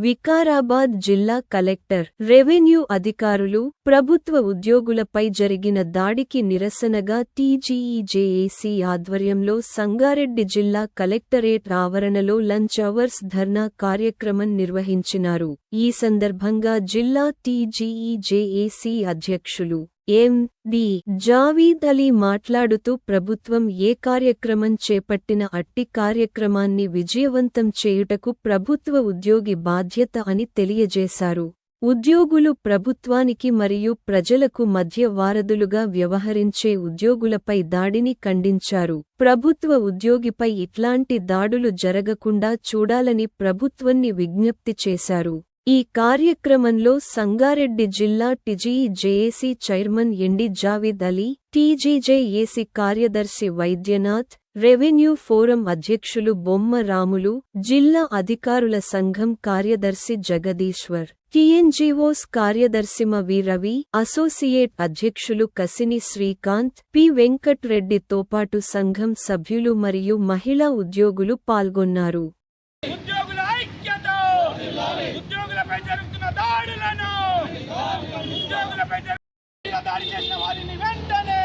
వికారాబాద్ జిల్లా collector revenue అధికారులు ప్రభుత్వ ఉద్యోగులపై జరిగిన దాడికి నిరసనగా టీజీఈజేఏసీ ఆధ్వర్యంలో సంగారెడ్డి జిల్లా కలెక్టరేట్ ఆవరణలో లంచ్ అవర్స్ ధర్నా కార్యక్రమం నిర్వహించినారు. ఈ సందర్భంగా జిల్లా టీజీఈజేఏసీ అధ్యక్షులు ఎం డి. జావీద్ అలీ మాట్లాడుతూ ప్రభుత్వం ఏ కార్యక్రమం చేపట్టిన అట్టి కార్యక్రమాన్ని విజయవంతం చేయుటకు ప్రభుత్వ ఉద్యోగి బాధ్యత అని తెలియజేశారు. ఉద్యోగులు ప్రభుత్వానికి మరియు ప్రజలకు మధ్య వారధులుగా వ్యవహరించే ఉద్యోగులపై దాడిని ఖండించారు. ప్రభుత్వ ఉద్యోగిపై ఇట్లాంటి దాడులు జరగకుండా చూడాలని ప్రభుత్వాన్ని విజ్ఞప్తి చేశారు. ఈ కార్యక్రమంలో సంగారెడ్డి జిల్లా TGJAC chairman MD Javid Ali TGJAC కార్యదర్శి వైద్యనాథ్ రెవెన్యూ ఫోరం అధ్యక్షులు బొమ్మ రాములు జిల్లా అధికారుల సంఘం కార్యదర్శి జగదీశ్వర్ టీఎన్జీఓస్ కార్యదర్శిమ వి రవి అసోసియేట్ అధ్యక్షులు కసిని శ్రీకాంత్ పి వెంకట్రెడ్డితో పాటు సంఘం సభ్యులు మరియు మహిళా ఉద్యోగులు పాల్గొన్నారు ఉద్యోగుల ఐక్యత ఉద్యోగులపై జరుగుతున్న దాడులను ఉద్యోగులపై జరుగుతున్న దాడి చేసిన వారిని వెంటనే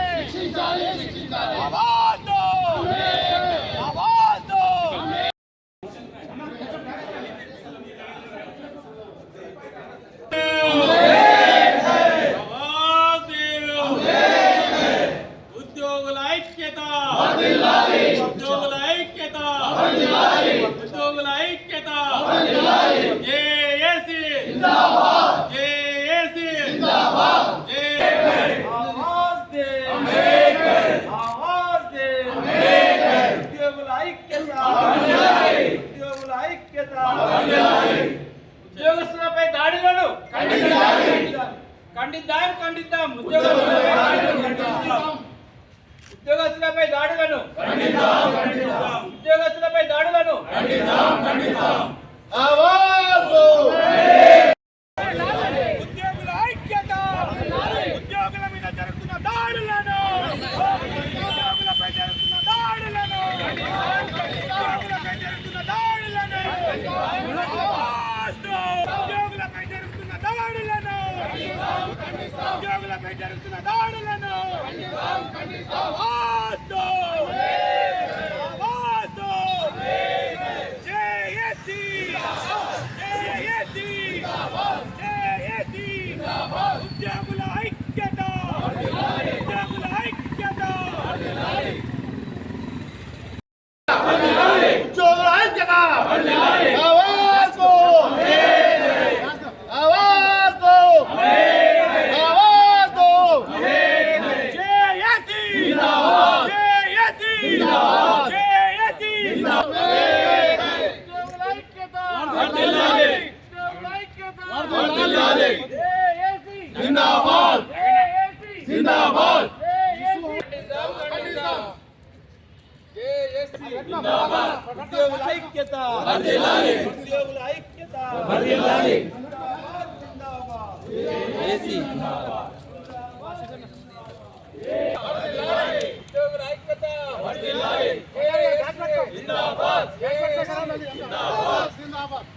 జిందాబాద్.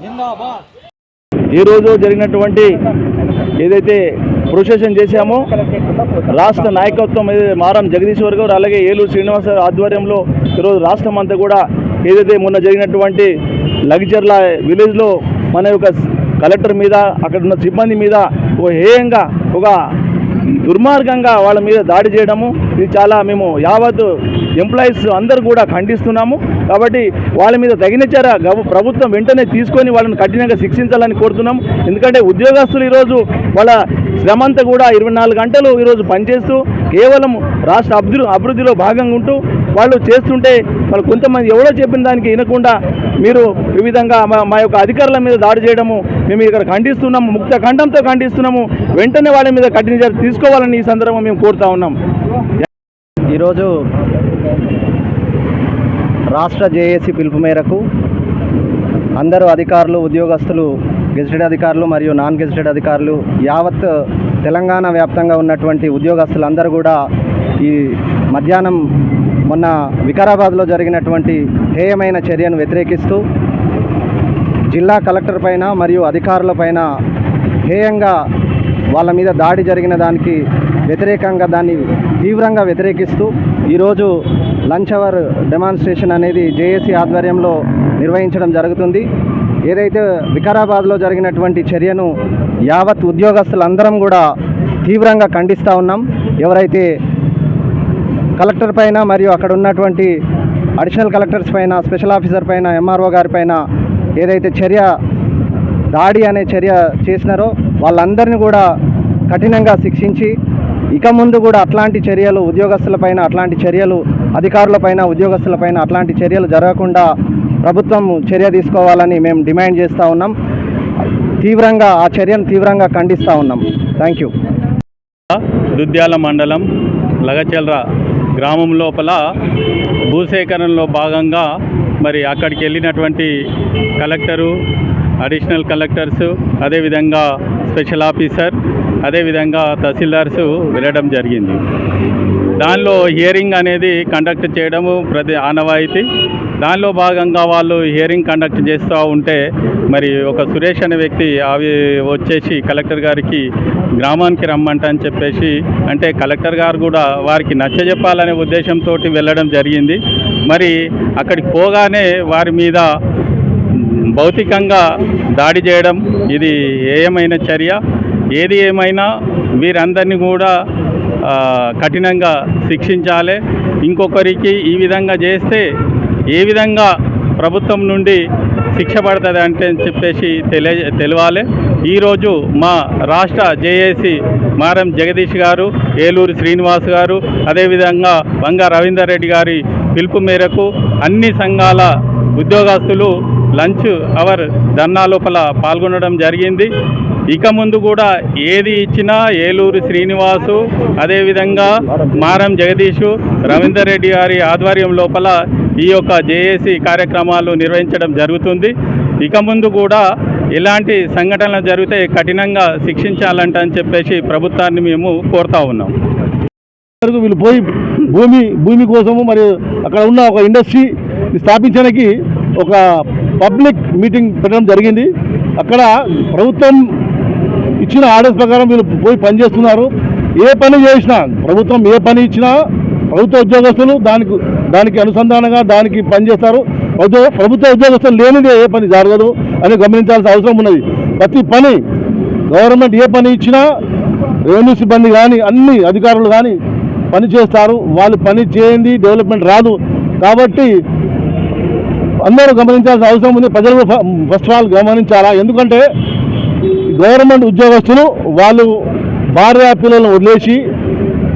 జిందాబాద్ ఈరోజు జరిగినటువంటి ఏదైతే ప్రొసెషన్ చేశాము. రాష్ట్ర నాయకత్వం మారం జగదీశ్వర్ గారు అలాగే ఏలూరు శ్రీనివాస ఆధ్వర్యంలో ఈరోజు రాష్ట్రం అంతా కూడా ఏదైతే మొన్న జరిగినటువంటి లగ్జర్ల విలేజ్లో మన యొక్క కలెక్టర్ మీద అక్కడ ఉన్న సిబ్బంది మీద ఒక హేయంగా ఒక దుర్మార్గంగా వాళ్ళ మీద దాడి చేయడము. ఇది చాలా మేము యావత్ ఎంప్లాయీస్ అందరు కూడా ఖండిస్తున్నాము. కాబట్టి వాళ్ళ మీద తగిన చర్య ప్రభుత్వం వెంటనే తీసుకొని వాళ్ళని కఠినంగా శిక్షించాలని కోరుతున్నాము. ఎందుకంటే ఉద్యోగస్తులు ఈరోజు వాళ్ళ శ్రమంతా కూడా ఇరవై నాలుగు గంటలు ఈరోజు పనిచేస్తూ కేవలం రాష్ట్ర అభివృద్ధి అభివృద్ధిలో భాగంగా ఉంటూ వాళ్ళు చేస్తుంటే వాళ్ళు కొంతమంది ఎవరో చెప్పిన దానికి వినకుండా మీరు ఈ విధంగా మా మా యొక్క అధికారుల మీద దాడి చేయడము మేము ఇక్కడ ఖండిస్తున్నాము. ముక్త ఖండంతో ఖండిస్తున్నాము. వెంటనే వాళ్ళ మీద కఠిన చర్య తీసుకోవాలని ఈ సందర్భంగా మేము కోరుతా ఉన్నాం. ఈరోజు రాష్ట్ర జేఏసీ పిలుపు మేరకు అందరూ అధికారులు ఉద్యోగస్తులు గెజిటెడ్ అధికారులు మరియు నాన్ గెజిటెడ్ అధికారులు యావత్ తెలంగాణ వ్యాప్తంగా ఉన్నటువంటి ఉద్యోగస్తులందరూ కూడా ఈ మధ్యాహ్నం మొన్న వికారాబాద్లో జరిగినటువంటి హేయమైన చర్యను వ్యతిరేకిస్తూ జిల్లా కలెక్టర్ పైన మరియు అధికారుల పైన హేయంగా వాళ్ళ మీద దాడి జరిగిన దానికి వ్యతిరేకంగా దాన్ని తీవ్రంగా వ్యతిరేకిస్తూ ఈరోజు లంచ్ అవర్ డెమాన్స్ట్రేషన్ అనేది జేఏసీ ఆధ్వర్యంలో నిర్వహించడం జరుగుతుంది. ఏదైతే వికారాబాద్లో జరిగినటువంటి చర్యను యావత్ ఉద్యోగస్తులందరం కూడా తీవ్రంగా ఖండిస్తూ ఉన్నాం. ఎవరైతే కలెక్టర్ పైన మరియు అక్కడ ఉన్నటువంటి అడిషనల్ కలెక్టర్స్ పైన స్పెషల్ ఆఫీసర్ పైన ఎంఆర్ఓ గారి పైన ఏదైతే చర్య దాడి అనే చర్య చేసినారో వాళ్ళందరినీ కూడా కఠినంగా శిక్షించి ఇక ముందు కూడా అట్లాంటి చర్యలు ఉద్యోగస్తులపైన అట్లాంటి చర్యలు అధికారులపైన ఉద్యోగస్తులపైన అట్లాంటి చర్యలు జరగకుండా ప్రభుత్వం చర్య తీసుకోవాలని మేము డిమాండ్ చేస్తూ ఉన్నాం. తీవ్రంగా ఆ చర్యను తీవ్రంగా ఖండిస్తూ ఉన్నాం. థ్యాంక్ యూ దుద్యాల మండలం లగచెల్ర గ్రామం లోపల భూసేకరణలో భాగంగా మరి అక్కడికి వెళ్ళినటువంటి కలెక్టరు అడిషనల్ కలెక్టర్స్ అదేవిధంగా స్పెషల్ ఆఫీసర్ అదేవిధంగా తహసీల్దార్స్ వెళ్ళడం జరిగింది. దానిలో హియరింగ్ అనేది కండక్ట్ చేయడము ప్రతి ఆనవాయితీ. దానిలో భాగంగా వాళ్ళు హియరింగ్ కండక్ట్ చేస్తూ ఉంటే మరి ఒక సురేష్ అనే వ్యక్తి అవి వచ్చేసి కలెక్టర్ గారికి గ్రామానికి రమ్మంట అని చెప్పేసి అంటే కలెక్టర్ గారు కూడా వారికి నచ్చజెప్పాలనే ఉద్దేశంతో వెళ్ళడం జరిగింది. మరి అక్కడికి పోగానే వారి మీద భౌతికంగా దాడి చేయడం ఇది ఏయమైన చర్య? ఏది ఏమైనా వీరందరినీ కూడా కఠినంగా శిక్షించాలి. ఇంకొకరికి ఈ విధంగా చేస్తే ఏ విధంగా ప్రభుత్వం నుండి శిక్ష పడుతుంది అంటే అని చెప్పేసి తెలియ తెలవాలి. ఈరోజు మా రాష్ట్ర జేఏసీ మారం జగదీష్ గారు ఏలూరు శ్రీనివాస్ గారు అదేవిధంగా వంగ రవీందర్ రెడ్డి గారి పిలుపు మేరకు అన్ని సంఘాల ఉద్యోగస్తులు లంచ్ అవర్ ధర్నా లోపల పాల్గొనడం జరిగింది. ఇక ముందు కూడా ఏది ఇచ్చినా ఏలూరు శ్రీనివాసు అదేవిధంగా మారం జగదీషు రవీందర్ రెడ్డి గారి ఆధ్వర్యం లోపల ఈ యొక్క జేఏసీ కార్యక్రమాలు నిర్వహించడం జరుగుతుంది. ఇక ముందు కూడా ఇలాంటి సంఘటనలు జరిగితే కఠినంగా శిక్షించాలంట అని చెప్పేసి ప్రభుత్వాన్ని మేము కోరుతా ఉన్నాం. వీళ్ళు పోయి భూమి భూమి కోసము మరియు అక్కడ ఉన్న ఒక ఇండస్ట్రీ స్థాపించడానికి ఒక పబ్లిక్ మీటింగ్ పెట్టడం జరిగింది. అక్కడ ప్రభుత్వం ఇచ్చిన ఆర్డర్స్ ప్రకారం వీళ్ళు పోయి పనిచేస్తున్నారు ఏ పని చేసినా ప్రభుత్వం ఏ పని ఇచ్చినా ప్రభుత్వ ఉద్యోగస్తులు దానికి దానికి అనుసంధానంగా దానికి పనిచేస్తారు ప్రభుత్వ ప్రభుత్వ ఉద్యోగస్తులు లేనిదే ఏ పని జరగదు అని గమనించాల్సిన అవసరం ఉన్నది. ప్రతి పని గవర్నమెంట్ ఏ పని ఇచ్చినా రెవెన్యూ సిబ్బంది కానీ అన్ని అధికారులు కానీ పని చేస్తారు. వాళ్ళు పని చేయండి డెవలప్మెంట్ రాదు. కాబట్టి అందరూ గమనించాల్సిన అవసరం ఉంది. ప్రజలు ఫస్ట్ ఆఫ్ ఆల్ గమనించాలా? ఎందుకంటే గవర్నమెంట్ ఉద్యోగస్తులు వాళ్ళు భార్య పిల్లలను వదిలేసి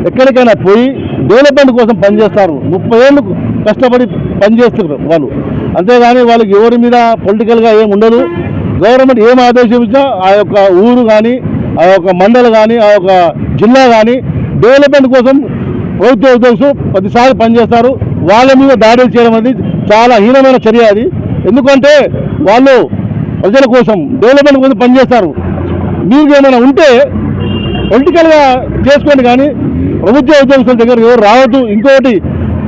ఎక్కడికైనా పోయి డెవలప్మెంట్ కోసం పనిచేస్తారు. ముప్పై ఏళ్ళు కష్టపడి పనిచేస్తారు వాళ్ళు. అంతేగాని వాళ్ళకి ఎవరి మీద పొలిటికల్గా ఏం ఉండదు. గవర్నమెంట్ ఏం ఆదేశించినా ఆ యొక్క ఊరు కానీ ఆ యొక్క మండలి కానీ ఆ యొక్క జిల్లా కానీ డెవలప్మెంట్ కోసం ప్రభుత్వ ఉద్యోగస్తులు ప్రతిసారి పనిచేస్తారు. వాళ్ళ మీద దాడులు చేయడం అనేది చాలా హీనమైన చర్య అది. ఎందుకంటే వాళ్ళు ప్రజల కోసం డెవలప్మెంట్ కోసం పనిచేస్తారు. మీకు ఏమైనా ఉంటే పొలిటికల్గా చేసుకోండి కానీ ప్రభుత్వ ఉద్యోగస్తుల దగ్గర ఎవరు రావద్దు. ఇంకొకటి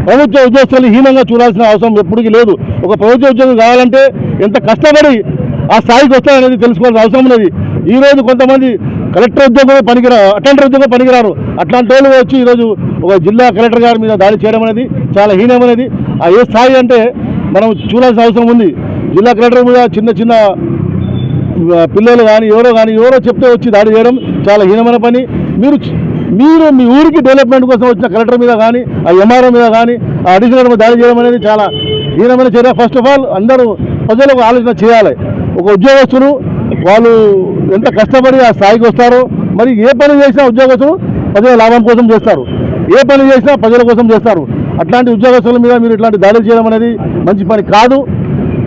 ప్రభుత్వ ఉద్యోగస్తులు హీనంగా చూడాల్సిన అవసరం ఎప్పటికీ లేదు. ఒక ప్రభుత్వ ఉద్యోగం కావాలంటే ఎంత కష్టపడి ఆ స్థాయికి వస్తాయనేది తెలుసుకోవాల్సిన అవసరం ఉన్నది. ఈ రోజు కొంతమంది కలెక్టర్ ఉద్యోగం పనికిరా అటెండర్ ఉద్యోగం పనికిరారు. అట్లాంటి వాళ్ళు వచ్చి ఈరోజు ఒక జిల్లా కలెక్టర్ గారి మీద దాడి చేయడం అనేది చాలా హీనమైనది ఆ ఏ స్థాయి అంటే మనం చూడాల్సిన అవసరం ఉంది. జిల్లా కలెక్టర్ మీద చిన్న చిన్న పిల్లలు కానీ ఎవరో కానీ ఎవరో చెప్తే వచ్చి దాడి చేయడం చాలా హీనమైన పని. మీరు మీరు మీ ఊరికి డెవలప్మెంట్ కోసం వచ్చిన కలెక్టర్ మీద కానీ ఆ ఎంఆర్ఓ మీద కానీ ఆ అడిషనల్ మీద దాడి చేయడం అనేది చాలా హీనమైన చర్య. ఫస్ట్ ఆఫ్ ఆల్ అందరూ ప్రజలకు ఆలోచన చేయాలి. ఒక ఉద్యోగస్తులు వాళ్ళు ఎంత కష్టపడి ఆ స్థాయికి వస్తారో. మరి ఏ పని చేసినా ఉద్యోగస్తులు ప్రజల లాభం కోసం చేస్తారు. ఏ పని చేసినా ప్రజల కోసం చేస్తారు. అట్లాంటి ఉద్యోగస్తుల మీద మీరు ఇట్లాంటి దాడులు చేయడం అనేది మంచి పని కాదు.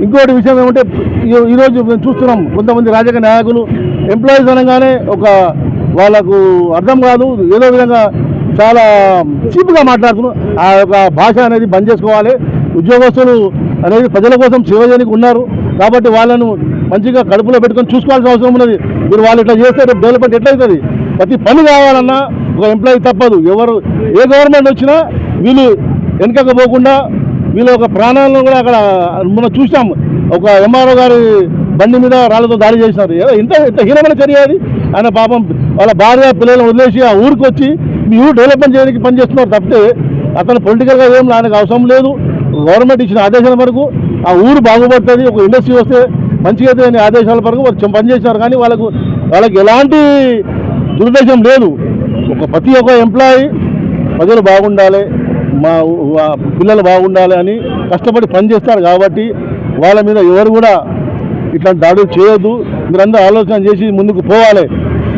ఇంకోటి విషయం ఏమంటే ఈ- ఈరోజు మేము చూస్తున్నాం కొంతమంది రాజకీయ నాయకులు ఎంప్లాయీస్ అనగానే ఒక వాళ్ళకు అర్థం కాదు. ఏదో విధంగా చాలా చీప్గా మాట్లాడుతున్నారు. ఆ యొక్క భాష అనేది బంద్ చేసుకోవాలి. ఉద్యోగస్తులు అనేది ప్రజల కోసం సేవ చేయడానికి ఉన్నారు. కాబట్టి వాళ్ళను మంచిగా కడుపులో పెట్టుకొని చూసుకోవాల్సిన అవసరం ఉన్నది. మీరు వాళ్ళు ఇట్లా చేస్తే రేపు డెవలప్మెంట్ ఎట్లయితుంది? ప్రతి పని కావాలన్నా ఒక ఎంప్లాయీ తప్పదు. ఎవరు ఏ గవర్నమెంట్ వచ్చినా వీళ్ళు వెనకకు పోకుండా వీళ్ళ ఒక ప్రాణాలను కూడా అక్కడ మనం చూసాం ఒక ఎంఆర్ఓ గారి బండి మీద రాళ్ళతో దాడి చేసినారు. ఇంత ఇంత హీనమైన చర్య అది. ఆయన పాపం వాళ్ళ భార్య పిల్లలను వదిలేసి ఆ ఊరికి వచ్చి మీ ఊరు డెవలప్మెంట్ చేయడానికి పనిచేస్తున్నారు తప్పితే అతను పొలిటికల్గా ఏం ఆయనకు అవసరం లేదు. గవర్నమెంట్ ఇచ్చిన ఆదేశాల వరకు ఆ ఊరు బాగుపడుతుంది ఒక ఇండస్ట్రీ వస్తే మంచిగా అనే ఆదేశాల వరకు వాళ్ళు పనిచేసినారు కానీ వాళ్ళకు వాళ్ళకి ఎలాంటి దురుద్దేశం లేదు. ఒక ప్రతి ఒక్క ఎంప్లాయీ ప్రజలు బాగుండాలి మా పిల్లలు బాగుండాలి అని కష్టపడి పనిచేస్తారు కాబట్టి వాళ్ళ మీద ఎవరు కూడా ఇట్లాంటి దాడులు చేయొద్దు. మీరందరూ ఆలోచన చేసి ముందుకు పోవాలి.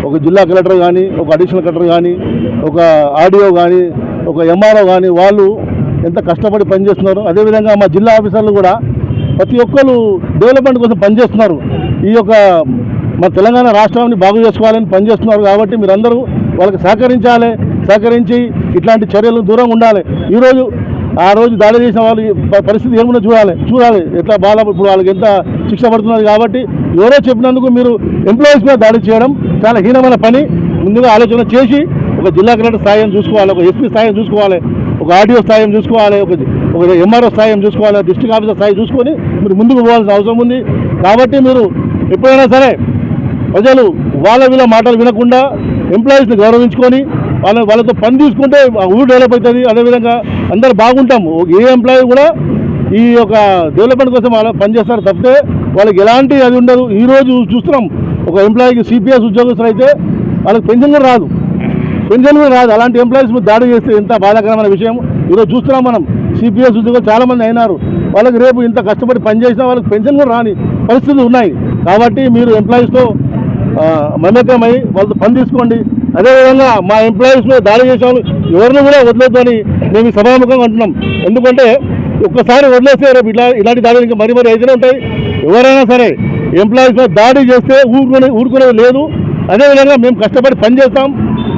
ఒక జిల్లా కలెక్టర్ కానీ ఒక అడిషనల్ కలెక్టర్ కానీ ఒక ఆడియో కానీ ఒక ఎంఆర్ఓ కానీ వాళ్ళు ఎంత కష్టపడి పనిచేస్తున్నారు. అదేవిధంగా మా జిల్లా ఆఫీసర్లు కూడా ప్రతి ఒక్కరు డెవలప్మెంట్ కోసం పనిచేస్తున్నారు. ఈ యొక్క మన తెలంగాణ రాష్ట్రాన్ని బాగు చేసుకోవాలని పనిచేస్తున్నారు కాబట్టి మీరందరూ వాళ్ళకి సహకరించాలి సహకరించి ఇట్లాంటి చర్యలు దూరంగా ఉండాలి. ఈరోజు ఆ రోజు దాడి చేసిన వాళ్ళు పరిస్థితి ఏముందో చూడాలి చూడాలి. ఎట్లా బాగా ఇప్పుడు వాళ్ళకి ఎంత శిక్ష పడుతున్నది కాబట్టి ఎవరో చెప్పినందుకు మీరు ఎంప్లాయీస్ మీద దాడి చేయడం చాలా హీనమైన పని. ముందుగా ఆలోచన చేసి ఒక జిల్లా కలెక్టర్ స్థాయిని చూసుకోవాలి ఒక ఎస్పీ స్థాయిని చూసుకోవాలి. ఒక ఆర్డీఓ స్థాయిని చూసుకోవాలి ఒక ఒక ఎంఆర్ఓ స్థాయిని చూసుకోవాలి డిస్ట్రిక్ట్ ఆఫీసర్ స్థాయి చూసుకొని మీరు ముందుకు పోవాల్సిన అవసరం ఉంది. కాబట్టి మీరు ఎప్పుడైనా సరే ప్రజలు వాళ్ళ వీళ్ళ మాటలు వినకుండా ఎంప్లాయీస్ని గౌరవించుకొని వాళ్ళ వాళ్ళతో పని తీసుకుంటే ఊరు డెవలప్ అవుతుంది. అదేవిధంగా అందరు బాగుంటాము ఒక ఏ ఎంప్లాయీ కూడా ఈ యొక్క డెవలప్మెంట్ కోసం వాళ్ళ పనిచేస్తారు తప్పితే వాళ్ళకి ఎలాంటి అది ఉండదు. ఈరోజు చూస్తున్నాం ఒక ఎంప్లాయీకి సిపిఎస్ ఉద్యోగస్తులు అయితే వాళ్ళకి పెన్షన్ కూడా రాదు. పెన్షన్ కూడా రాదు అలాంటి ఎంప్లాయీస్ మీద దాడి చేస్తే ఎంత బాధాకరమైన విషయం ఈరోజు చూస్తున్నాం మనం. సిపిఎస్ ఉద్యోగులు చాలామంది అయినారు. వాళ్ళకి రేపు ఇంత కష్టపడి పనిచేసిన వాళ్ళకి పెన్షన్ కూడా రాని పరిస్థితులు ఉన్నాయి. కాబట్టి మీరు ఎంప్లాయీస్తో మమేకమై వాళ్ళతో పని తీసుకోండి. అదేవిధంగా మా ఎంప్లాయీస్ మీద దాడి చేసే వాళ్ళు ఎవరిని కూడా వదిలేదు అని మేము సభాముఖంగా అంటున్నాం. ఎందుకంటే ఒక్కసారి వదిలేస్తే రేపు ఇలా ఇలాంటి దాడులు ఇంకా మరి మరి అయితేనే ఉంటాయి. ఎవరైనా సరే ఎంప్లాయీస్ మీద దాడి చేస్తే ఊరుకునే ఊరుకునేది లేదు. అదేవిధంగా మేము కష్టపడి పని చేస్తాం.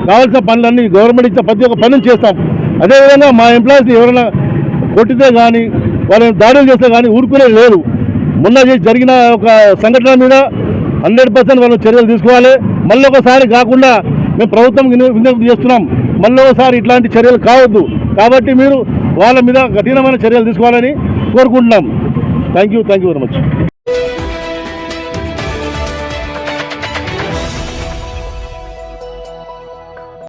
కావాల్సిన పనులన్నీ గవర్నమెంట్ ఇచ్చిన ప్రతి ఒక్క పనులు చేస్తాం. అదేవిధంగా మా ఎంప్లాయీస్ ఎవరైనా కొట్టితే కానీ వాళ్ళని దాడులు చేస్తే కానీ ఊరుకునే లేరు. మొన్న జరిగిన ఒక సంఘటన మీద హండ్రెడ్ పర్సెంట్ వాళ్ళు చర్యలు తీసుకోవాలి. మళ్ళీ ఒకసారి కాకుండా మేము ప్రభుత్వం విజ్ఞప్తి చేస్తున్నాం. మళ్ళీ ఒకసారి ఇట్లాంటి చర్యలు కావద్దు. కాబట్టి మీరు వాళ్ళ మీద కఠినమైన చర్యలు తీసుకోవాలని కోరుకుంటున్నాం. Thank you thank you very much